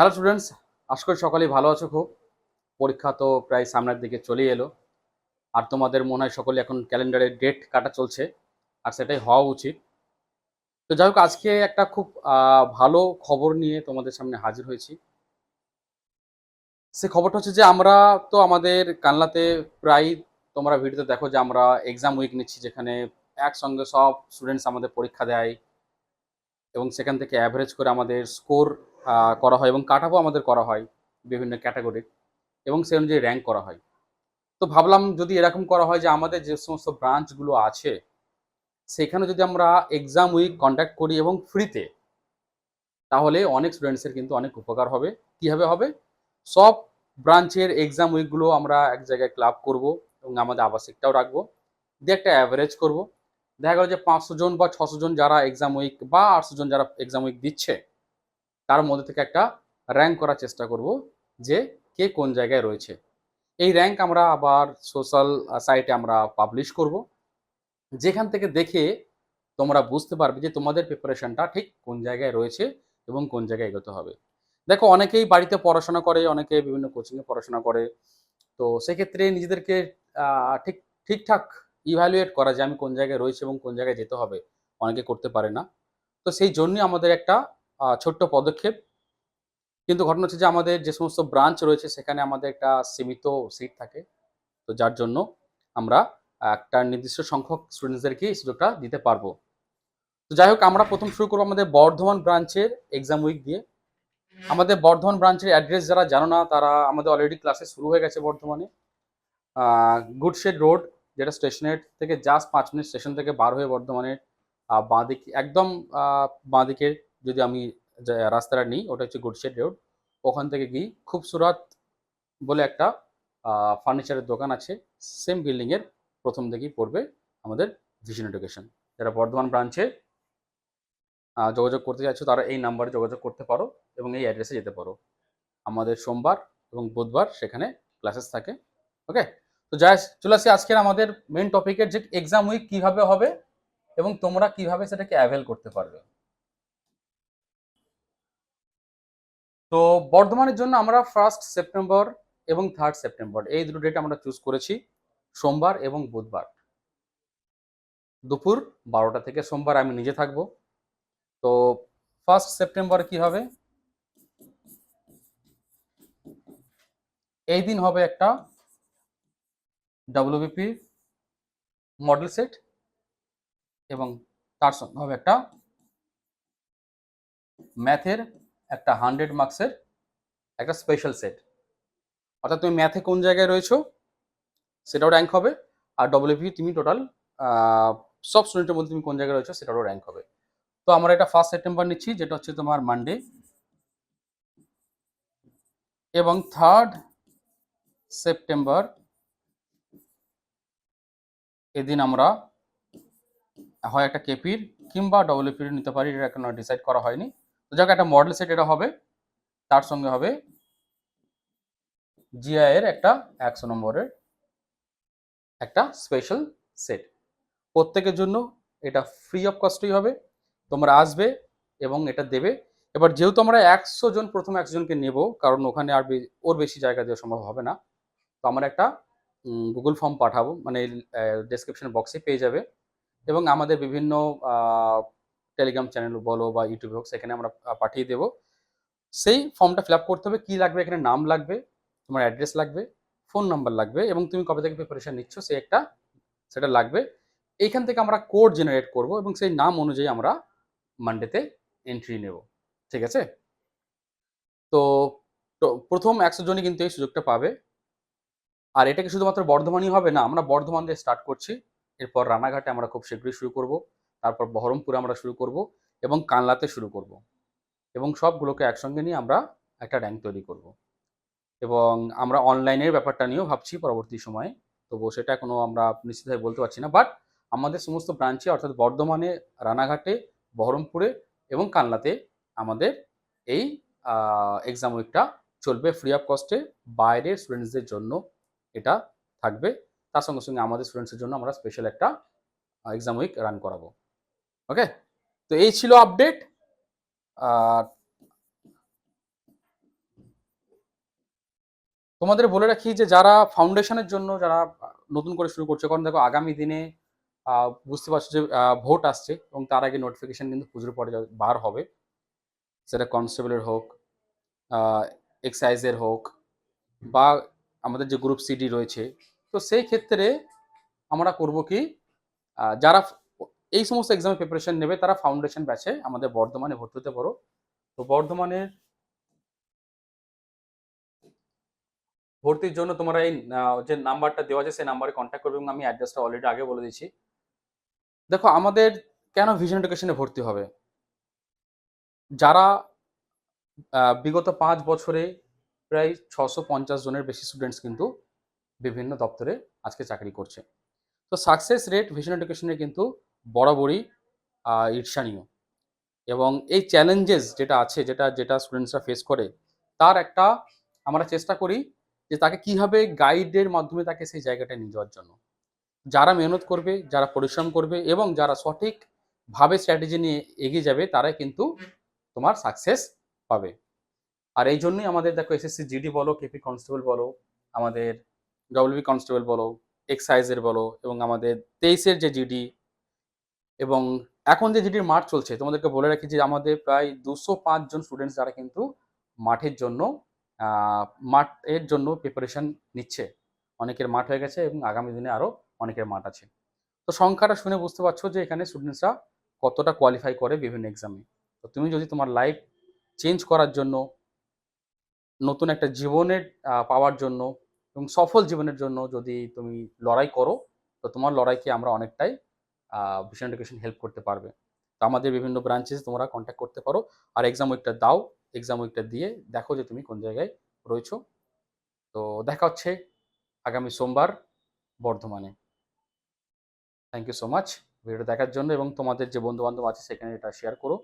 Hello students আশা করি সকলেই ভালো আছো খুব। পরীক্ষা তো প্রায় সামনের দিকে চলেই এলো। আর তোমাদের মনে হয় সকলে এখন ক্যালেন্ডারে ডেট কাটা চলছে, আর সেটাই হওয়া উচিত। তো যাই হোক, আজকে একটা খুব ভালো খবর নিয়ে তোমাদের সামনে হাজির হয়েছি। সে খবরটা হচ্ছে যে, আমরা তো আমাদের কানলাতে প্রায় তোমরা ভিডিওতে দেখো যে, আমরা এক্সাম উইক নিচ্ছি, যেখানে একসঙ্গে সব স্টুডেন্টস আমাদের পরীক্ষা দেয়। এবং সেখান থেকে অ্যাভারেজ করে আমাদের স্কোর করা হয় এবং কাট আমাদের করা হয় বিভিন্ন ক্যাটাগরির এবং সেই অনুযায়ী র্যাঙ্ক করা হয়। তো ভাবলাম যদি এরকম করা হয় যে আমাদের যে সমস্ত ব্রাঞ্চগুলো আছে, সেখানে যদি আমরা এক্সাম উইক কন্ডাক্ট করি এবং ফ্রিতে তাহলে অনেক স্টুডেন্টসের কিন্তু অনেক উপকার হবে। কীভাবে হবে? সব ব্রাঞ্চের এক্সাম উইকগুলো আমরা এক জায়গায় ক্লাব করব এবং আমাদের আবাসিকটাও রাখব। দিয়ে একটা অ্যাভারেজ করব। দেখা গেল যে পাঁচশো জন বা ছশো জন যারা এক্সাম উইক বা আটশো জন যারা এক্সাম উইক দিচ্ছে তার মধ্যে থেকে একটা র্যাঙ্ক করার চেষ্টা করব যে কে কোন জায়গায় রয়েছে। এই র্যাঙ্ক আমরা আবার সোশ্যাল সাইটে আমরা পাবলিশ করব। যেখান থেকে দেখে তোমরা বুঝতে পারবে যে তোমাদের প্রিপারেশনটা ঠিক কোন জায়গায় রয়েছে এবং কোন জায়গায় এগোতে হবে। দেখো, অনেকেই বাড়িতে পড়াশোনা করে, অনেকে বিভিন্ন কোচিংয়ে পড়াশোনা করে। তো সেক্ষেত্রে নিজেদেরকে ঠিক, ঠিকঠাক ইভ্যালুয়েট করা যে আমি কোন জায়গায় রয়েছে এবং কোন জায়গায় যেতে হবে। অনেকে করতে পারে না। তো সেই জন্যই আমাদের একটা ছোট্ট পদক্ষেপ। কিন্তু ঘটনা হচ্ছে যে আমাদের যে সমস্ত ব্রাঞ্চ রয়েছে সেখানে আমাদের একটা সীমিত সিট থাকে। তো যার জন্য আমরা একটা নির্দিষ্ট সংখ্যক স্টুডেন্টসদেরকে এই সুযোগটা দিতে পারব। তো যাই হোক আমরা প্রথম শুরু করব আমাদের বর্ধমান ব্রাঞ্চের এক্সাম উইক দিয়ে। আমাদের বর্ধমান ব্রাঞ্চের অ্যাড্রেস যারা জানো না তারা আমাদের অলরেডি ক্লাসে শুরু হয়ে গেছে বর্ধমানে। গুডশেড রোড যেটা স্টেশনের থেকে জাস্ট পাঁচ মিনিট স্টেশন থেকে বার হয়ে বর্ধমানের বাঁদিকে একদম আহ, বাঁদিকে যদি আমি রাস্তাটা নিই, ওটা হচ্ছে গুডশেড রোড ওখান থেকে গিয়ে খুবসুরাত বলে একটা ফার্নিচারের দোকান আছে সেম বিল্ডিংয়ের প্রথম দিকেই পড়বে আমাদের ভিশন এডুকেশন যারা বর্ধমান ব্রাঞ্চে যোগাযোগ করতে চাইছো, তারা এই নাম্বারে যোগাযোগ করতে পারো এবং এই অ্যাড্রেসে যেতে পারো। আমাদের সোমবার এবং বুধবার সেখানে ক্লাসেস থাকে ওকে তো যাই, চলে আসি আজকের আমাদের মেন টপিকের যে এক্সাম উইক কীভাবে হবে এবং তোমরা কীভাবে সেটাকে অ্যাভেল করতে পারবে। তো বর্ধমানের জন্য আমরা ফার্স্ট সেপ্টেম্বর এবং থার্ড সেপ্টেম্বর এই দুটো ডেট আমরা চুজ করেছি, সোমবার এবং বুধবার। দুপুর বারোটা থেকে সোমবার আমি নিজে থাকব। তো ফার্স্ট সেপ্টেম্বর কি হবে? এই দিন হবে একটা ডাব্লিউবিপি মডেল সেট এবং তার সঙ্গে হবে একটা ম্যাথের একটা হান্ড্রেড মার্কসের একটা স্পেশাল সেট অর্থাৎ তুমি ম্যাথে কোন জায়গায় রয়েছো, সেটাও র্যাঙ্ক হবে। আর ডব্লিউপি তুমি টোটাল সব স্টুডেন্টের মধ্যে তুমি কোন জায়গায় রয়েছো, সেটারও র্যাঙ্ক হবে। তো আমরা এটা ফার্স্ট সেপ্টেম্বর নিচ্ছি, যেটা হচ্ছে তোমার মানডে এবং থার্ড সেপ্টেম্বর এদিন আমরা হয় একটা কেপির কিংবা ডব্লিউপির নিতে পারি, এটা এখনও ডিসাইড করা হয়নি। তো যাক, একটা মডেল সেট এটা হবে। তার সঙ্গে হবে জিআই এর একটা একশো নম্বরের একটা স্পেশাল সেট প্রত্যেকের জন্য এটা ফ্রি অফ কস্টই হবে। তোমরা আসবে এবং এটা দেবে। এবার যেহেতু আমরা একশো জন, প্রথম একশো জনকে নেব, কারণ ওখানে আর ওর বেশি জায়গা দেওয়া সম্ভব হবে না। তো আমরা একটা গুগল ফর্ম পাঠাবো। মানে ডেসক্রিপশন বক্সে পেয়ে যাবে। এবং আমাদের বিভিন্ন টেলিগ্রাম চ্যানেল বলো বা ইউটিউবে হোক, সেখানে আমরা পাঠিয়ে দেবো। সেই ফর্মটা ফিল করতে হবে, কী লাগবে, এখানে নাম লাগবে, তোমার অ্যাড্রেস লাগবে ফোন নাম্বার লাগবে, এবং তুমি কবে থেকে প্রিপারেশন নিচ্ছ, সেই একটা, সেটা লাগবে। এইখান থেকে আমরা কোড জেনারেট করব, এবং সেই নাম অনুযায়ী আমরা মানডেতে এন্ট্রি নেব। ঠিক আছে? তো প্রথম একশো জনই কিন্তু এই সুযোগটা পাবে। আর এটা কি শুধুমাত্র বর্ধমানই হবে না, আমরা বর্ধমান দিয়ে স্টার্ট করছি। এরপর রানাঘাটে আমরা খুব শীঘ্রই শুরু করব। তারপর বহরমপুরে আমরা শুরু করব এবং কানলাতে শুরু করব। এবং সবগুলোকে একসঙ্গে নিয়ে আমরা একটা র্যাঙ্ক তৈরি করব। এবং আমরা অনলাইনের ব্যাপারটা নিয়েও ভাবছি পরবর্তী সময়ে। তবু সেটা এখনও আমরা নিশ্চিতভাবে বলতে পারছি না। বাট আমাদের সমস্ত ব্রাঞ্চে অর্থাৎ বর্ধমানে, রানাঘাটে, বহরমপুরে এবং কানলাতে আমাদের এই এক্সাম উইকটা চলবে ফ্রি অফ কস্টে বাইরের স্টুডেন্টসদের জন্য এটা থাকবে। তার সঙ্গে সঙ্গে আমাদের স্টুডেন্টসের জন্য আমরা স্পেশাল একটা এক্সাম উইক রান করাবো। ওকে তো এই ছিল আপডেট আর তোমাদের বলে রাখি যে যারা ফাউন্ডেশনের জন্য যারা নতুন করে শুরু করছে, কারণ দেখো আগামী দিনে বুঝতে পারছ যে ভোট আসছে এবং তার আগে নোটিফিকেশন কিন্তু পুজোর পরে বার হবে। সেটা কনস্টেবলের হোক এক্সাইজের হোক বা আমাদের যে গ্রুপ সিডি রয়েছে। তো সেই ক্ষেত্রে আমরা করব কি যারা এই সমস্ত এক্সামে প্রিপারেশন নেবে, তারা ফাউন্ডেশন ব্যাচে আমাদের বর্ধমানে ভর্তি হতে পারো। তো বর্ধমানের ভর্তির জন্য তোমরা এই যে নাম্বারটা দেওয়া আছে, সেই নাম্বারে কন্ট্যাক্ট করবে এবং আমি অ্যাড্রেসটা অলরেডি আগে বলে দিচ্ছি দেখো, আমাদের কেন ভিশন এডুকেশনে ভর্তি হবে? যারা বিগত পাঁচ বছরে প্রায় ছশো পঞ্চাশ জনের বেশি স্টুডেন্টস কিন্তু বিভিন্ন দপ্তরে আজকে চাকরি করছে। তো সাকসেস রেট ভিশন এডুকেশনে কিন্তু বরাবরই আহ, ঈর্ষণীয় এবং এই চ্যালেঞ্জেস যেটা আছে যেটা যেটা স্টুডেন্টসরা ফেস করে তার একটা আমরা চেষ্টা করি যে তাকে কীভাবে গাইডের মাধ্যমে তাকে সেই জায়গাটায় নিয়ে যাওয়ার জন্য। যারা মেহনত করবে যারা পরিশ্রম করবে এবং যারা সঠিকভাবে স্ট্র্যাটেজি নিয়ে এগিয়ে যাবে তারাই কিন্তু তোমার সাকসেস পাবে। আর এই জন্যই আমাদের দেখো এসএসসি জিডি বলো কেপি কনস্টেবল বলো আমাদের ডব্লিউবি কনস্টেবল বলো এক্সাইজের বলো এবং আমাদের তেইশের যে জিডি এবং এখন যে যেটির মাঠ চলছে, তোমাদেরকে বলে রাখি যে আমাদের প্রায় দুশো জন স্টুডেন্টস যারা কিন্তু মাঠের জন্য মাঠের জন্য প্রিপারেশন নিচ্ছে। অনেকের মাঠ হয়ে গেছে এবং আগামী দিনে আরও অনেকের মাঠ আছে। তো সংখ্যাটা শুনে বুঝতে পারছ যে এখানে স্টুডেন্টসরা কতটা কোয়ালিফাই করে বিভিন্ন এক্সামে তো তুমি যদি তোমার লাইফ চেঞ্জ করার জন্য, নতুন একটা জীবনের পাওয়ার জন্য এবং সফল জীবনের জন্য যদি তুমি লড়াই করো, তো তোমার লড়াইকে আমরা অনেকটাই ভিশন এডুকেশন হেল্প করতে পারবে। তো আমাদের বিভিন্ন ব্রাঞ্চেস তোমরা কন্ট্যাক্ট করতে পারো। আর এক্সাম উইকটা দাও এক্সাম উইকটা দিয়ে দেখো যে তুমি কোন জায়গায় রয়েছো। তো দেখা হচ্ছে আগামী সোমবার বর্ধমানে। থ্যাংক ইউ সো মাচ ভিডিওটা দেখার জন্য এবং তোমাদের যে বন্ধু বান্ধব আছে সেখানে এটা শেয়ার করো।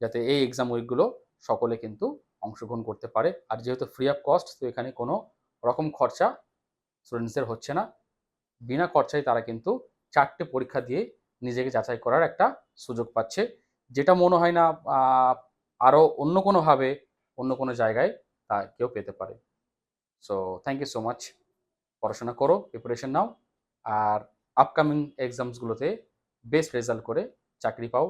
যাতে এই এক্সাম উইকগুলো সকলে কিন্তু অংশগ্রহণ করতে পারে। আর যেহেতু ফ্রি অফ কস্ট তো এখানে কোনো রকম খরচা স্টুডেন্টসদের হচ্ছে না। বিনা খরচায় তারা কিন্তু চারটে পরীক্ষা দিয়ে নিজেকে যাচাই করার একটা সুযোগ পাচ্ছে। যেটা মনে হয় না আরও অন্য কোনোভাবে অন্য কোনো জায়গায় তা কেউ পেতে পারে। So thank you so much পড়াশোনা করো প্রিপারেশন নাও। আর আপকামিং এক্সামসগুলোতে বেস্ট রেজাল্ট করে চাকরি পাও।